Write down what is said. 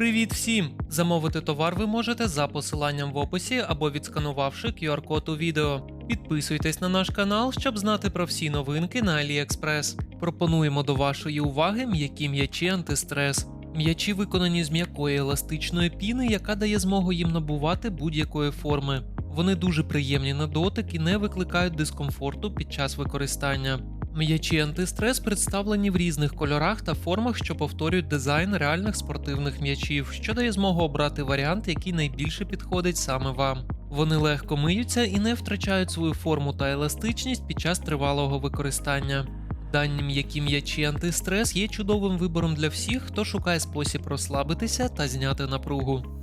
Привіт всім! Замовити товар ви можете за посиланням в описі або відсканувавши QR-код у відео. Підписуйтесь на наш канал, щоб знати про всі новинки на AliExpress. Пропонуємо до вашої уваги м'які м'ячі антистрес. М'ячі виконані з м'якої еластичної піни, яка дає змогу їм набувати будь-якої форми. Вони дуже приємні на дотик і не викликають дискомфорту під час використання. М'ячі антистрес представлені в різних кольорах та формах, що повторюють дизайн реальних спортивних м'ячів, що дає змогу обрати варіант, який найбільше підходить саме вам. Вони легко миються і не втрачають свою форму та еластичність під час тривалого використання. Дані м'які м'ячі антистрес є чудовим вибором для всіх, хто шукає спосіб розслабитися та зняти напругу.